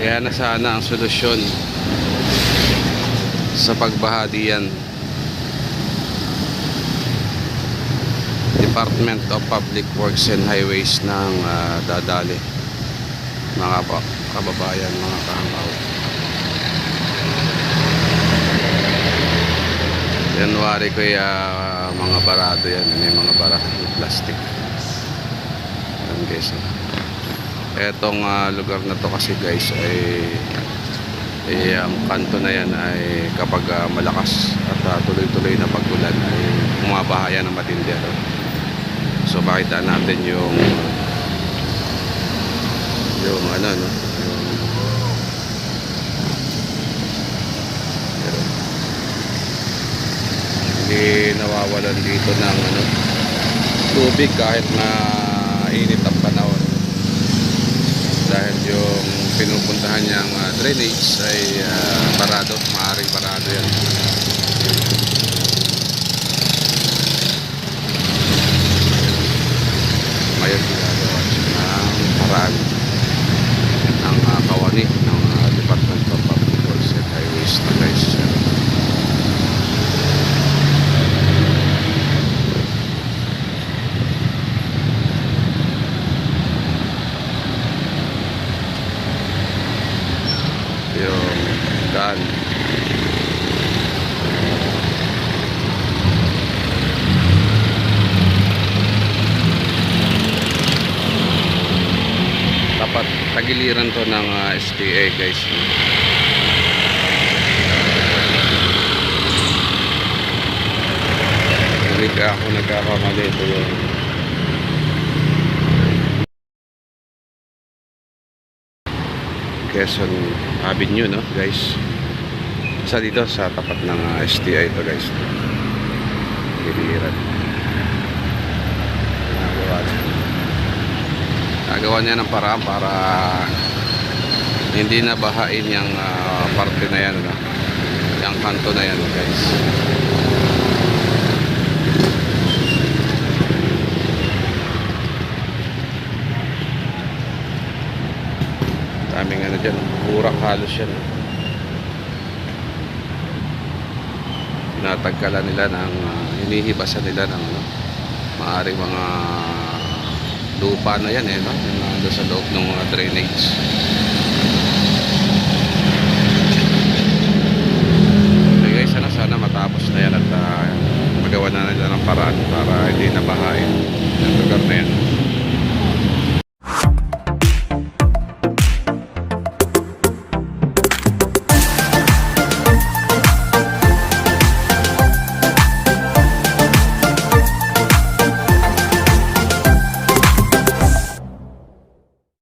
kaya na sana ang solusyon sa pagbaha diyan. Department of Public Works and Highways ng ah, dadali mga kababayan, mga kahangaw. January ko ah, mga barado yan. May mga bara yung plastic. Yan guys. Etong ah, lugar na to kasi guys ay eh, ang kanto na yan ay kapag ah, malakas at ah, tuloy-tuloy na pagulan ay bumabaha yan ng matindi. ano. So makita natin yung yung ano no yung hindi nawawalan dito ng ano tubig kahit na init ang panahon yung pinupuntahan niyang ah, drainage ay ah, parado, maaaring parado yan ngayon ginagawa siya ng paraan ng uh, kawani ng ah, Department of Public Works and Highways na guys yung daan tapat tagiliran to ng ah, STA guys. Hindi ka ako nagkakamali ito yung Quezon Avenue no guys? Sa dito sa tapat ng ah, STI ito guys. Giliran nagawa niya nagawa niya ng paraan para hindi na bahain yung ah, parte na yan no? yung kanto na yan guys daming ano dyan burak halos yan tinatagkalan nila ng uh, hinihibasan nila ng ano, maaring mga paano yan eh, no? Yung uh, sa loob ng mga drainage. Okay guys, sana, sana matapos na yan at uh, magawa na nila ng paraan para hindi nabahain yung lugar na yan.